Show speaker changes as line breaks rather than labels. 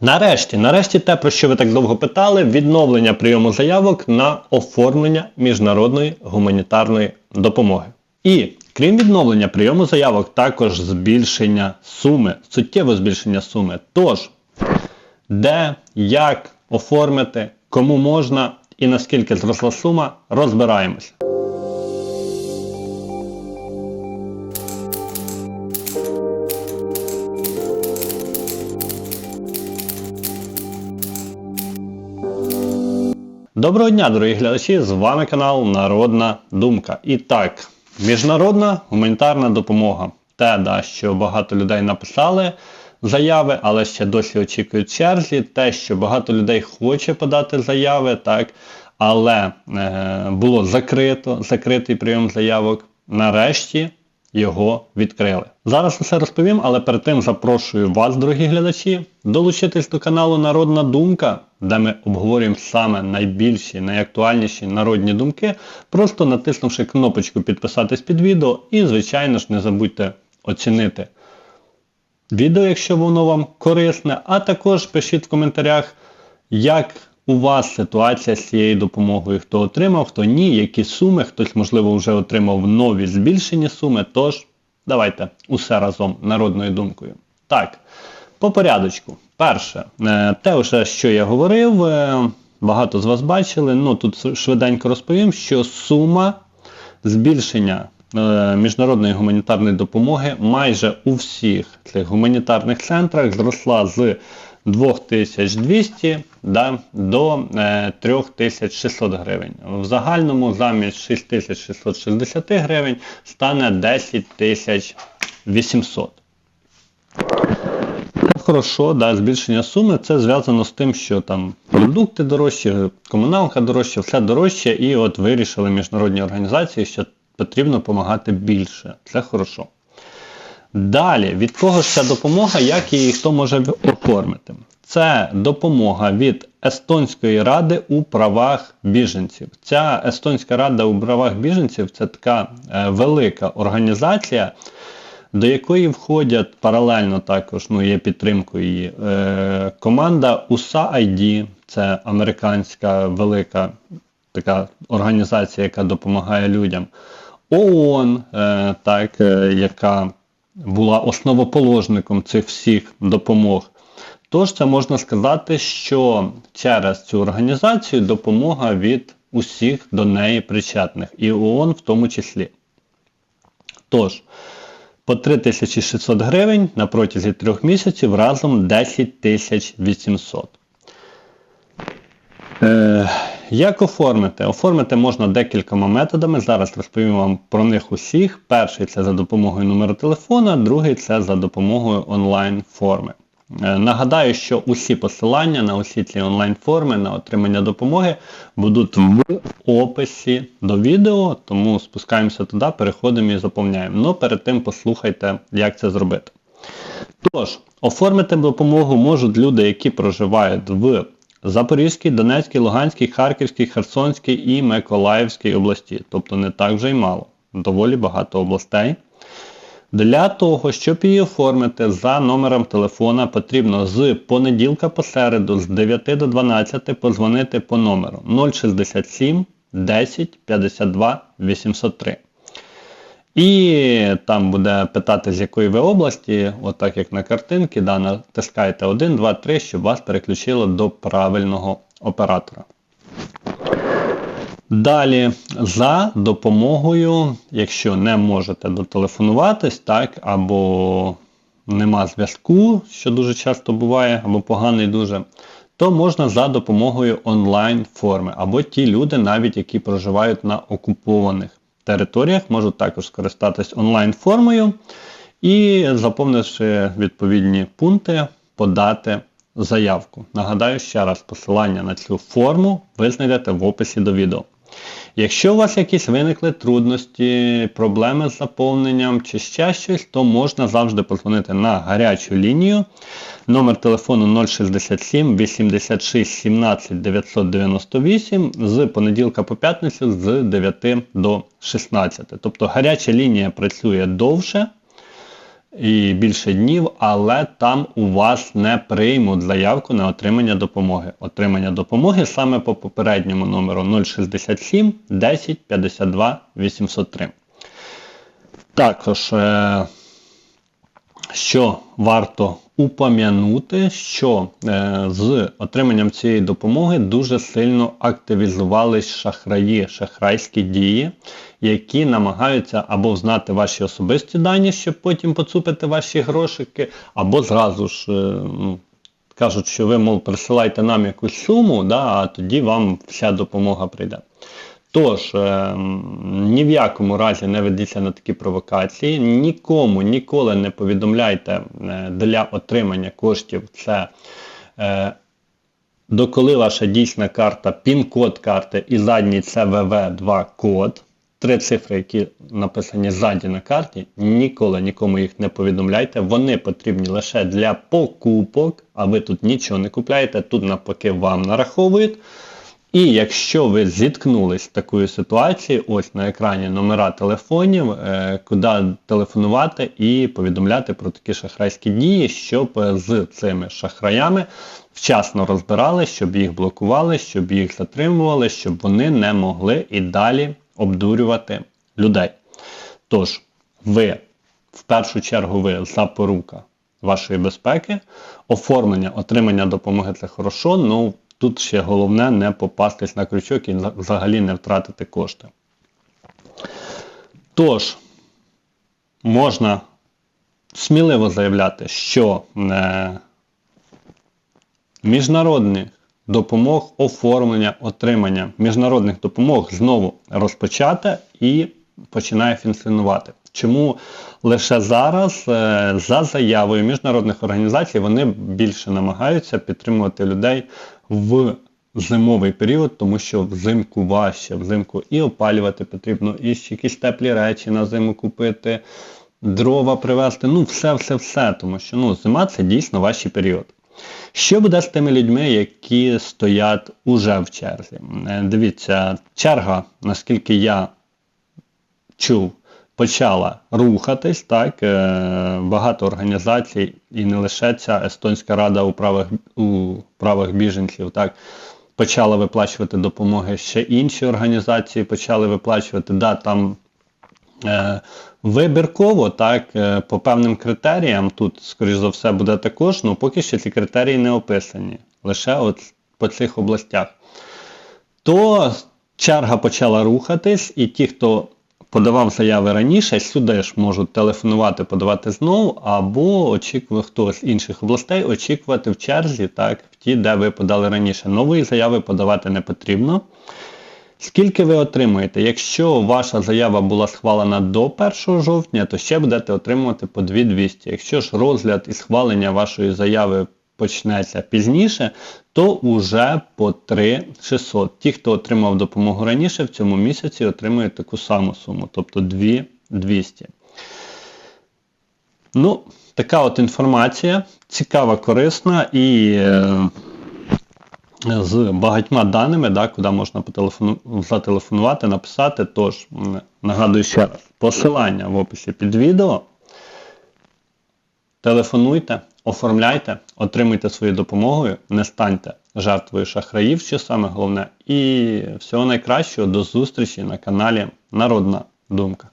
Нарешті, нарешті те, про що ви так довго питали, відновлення прийому заявок на оформлення міжнародної гуманітарної допомоги. І крім відновлення прийому заявок, також збільшення суми, суттєве збільшення суми. Тож, де, як оформити, кому можна і наскільки зросла сума, розбираємось. Доброго дня, дорогі глядачі! З вами канал Народна Думка. І так, міжнародна гуманітарна допомога. Те, да, що багато людей написали заяви, але ще досі очікують черзі. Те, що багато людей хоче подати заяви, так, але е, було закрито, закритий прийом заявок. Нарешті його відкрили. Зараз усе розповім, але перед тим запрошую вас, дорогі глядачі, долучитись до каналу Народна Думка, де ми обговорюємо саме найбільші, найактуальніші народні думки, просто натиснувши кнопочку підписатись під відео і, звичайно ж, не забудьте оцінити відео, якщо воно вам корисне, а також пишіть в коментарях, як у вас ситуація з цією допомогою, хто отримав, хто ні, які суми, хтось, можливо, вже отримав нові збільшені суми. Тож, давайте усе разом народною думкою. Так, по порядочку. Перше, е, те, вже, що я говорив, е, багато з вас бачили. Ну тут швиденько розповім, що сума збільшення е, міжнародної гуманітарної допомоги майже у всіх цих гуманітарних центрах зросла з 2200 да, до е, 3600 гривень. В загальному замість 6660 гривень стане 10800. Це хорошо, да, збільшення суми це зв'язано з тим, що там продукти дорожчі, комуналка дорожча, все дорожче, і от вирішили міжнародні організації, що потрібно допомагати більше. Це хорошо. Далі, від кого ж ця допомога, як її хто може оформити? Це допомога від Естонської ради у правах біженців. Ця Естонська рада у правах біженців це така е, велика організація, до якої входять паралельно також, ну є підтримкою її, е, команда USAID, це американська велика така організація, яка допомагає людям. ООН, е, так, е, яка була основоположником цих всіх допомог. Тож це можна сказати, що через цю організацію допомога від усіх до неї причетних, і ООН в тому числі. Тож, по 3600 гривень на протязі трьох місяців разом 10 800. Е, як оформити? Оформити можна декількома методами. Зараз розповім вам про них усіх. Перший це за допомогою номеру телефона, другий це за допомогою онлайн-форми. Е, Нагадаю, що усі посилання на усі ці онлайн-форми на отримання допомоги будуть в описі до відео, тому спускаємося туди, переходимо і заповняємо. Ну перед тим послухайте, як це зробити. Тож, оформити допомогу можуть люди, які проживають в Запорізькій, Донецькій, Луганській, Харківській, Херсонській і Миколаївській області. Тобто не так вже й мало. Доволі багато областей. Для того, щоб її оформити за номером телефона, потрібно з понеділка по середу з 9 до 12 позвонити по номеру 067 10 52 803. І там буде питати, з якої ви області, отак як на картинці, да, натискаєте 1, 2, 3, щоб вас переключило до правильного оператора. Далі, за допомогою, якщо не можете дотелефонуватись, так, або нема зв'язку, що дуже часто буває, або поганий дуже, то можна за допомогою онлайн-форми, або ті люди, навіть які проживають на окупованих територіях, можуть також скористатись онлайн-формою і, заповнивши відповідні пункти, подати заявку. Нагадаю ще раз, посилання на цю форму ви знайдете в описі до відео. Якщо у вас якісь виникли трудності, проблеми з заповненням чи ще щось, то можна завжди подзвонити на гарячу лінію. Номер телефону 067 86 17 998 з понеділка по п'ятницю з 9 до 16. Тобто гаряча лінія працює довше. І більше днів, але там у вас не приймуть заявку на отримання допомоги. Отримання допомоги саме по попередньому номеру 067 10 52 803. Також, е, що варто упам'янути, що е, з отриманням цієї допомоги дуже сильно активізувались шахраї, шахрайські дії, які намагаються або знати ваші особисті дані, щоб потім поцупити ваші грошики, або зразу ж. е, ну, Кажуть, що ви, мов, присилайте нам якусь суму, да, а тоді вам вся допомога прийде. Тож, е, ні в якому разі не ведіться на такі провокації, нікому ніколи не повідомляйте е, для отримання коштів це е, доколи ваша дійсна карта, пін-код карти і задній CVV2 код. Три цифри, які написані ззаді на карті, ніколи нікому їх не повідомляйте. Вони потрібні лише для покупок, а ви тут нічого не купляєте, тут навпаки вам нараховують. І якщо ви зіткнулись з такою ситуацією, ось на екрані номера телефонів, е, куди телефонувати і повідомляти про такі шахрайські дії, щоб е, з цими шахраями вчасно розбирали, щоб їх блокували, щоб їх затримували, щоб вони не могли і далі обдурювати людей. Тож, ви, в першу чергу, ви запорука вашої безпеки, оформлення, отримання допомоги це хорошо, ну тут ще головне не попастись на крючок і взагалі не втратити кошти. Тож, можна сміливо заявляти, що е, міжнародних допомог, оформлення, отримання міжнародних допомог знову розпочати і починає функціонувати. Чому лише зараз е, за заявою міжнародних організацій вони більше намагаються підтримувати людей в зимовий період, тому що взимку важче, взимку і опалювати потрібно, і якісь теплі речі на зиму купити, дрова привезти, ну все-все-все, тому що ну, зима це дійсно важчий період. Що буде з тими людьми, які стоять уже в черзі? Е, Дивіться, черга, наскільки я чув, почала рухатись. так, е, Багато організацій, і не лише ця Естонська рада у правах у правах біженців, так, почала виплачувати допомоги. Ще інші організації почали виплачувати. да, там е, Вибірково, так, е, по певним критеріям, тут, скоріш за все, буде також, але поки що ці критерії не описані, лише от по цих областях. То черга почала рухатись, і ті, хто подавав заяви раніше, сюди ж можуть телефонувати, подавати знову, або очікувати хто з інших областей очікувати в черзі, так, в ті, де ви подали раніше. Нової заяви подавати не потрібно. Скільки ви отримуєте? Якщо ваша заява була схвалена до 1 жовтня, то ще будете отримувати по 2200. Якщо ж розгляд і схвалення вашої заяви почнеться пізніше, то уже по 3600. Ті, хто отримав допомогу раніше, в цьому місяці отримують таку саму суму, тобто 2200. Ну, така от інформація, цікава, корисна і. Е, з багатьма даними, да, куди можна зателефонувати, написати. Тож, нагадую ще раз, посилання в описі під відео. Телефонуйте, оформляйте, отримуйте свою допомогою, не станьте жертвою шахраїв, що саме головне. І всього найкращого до зустрічі на каналі Народна Думка.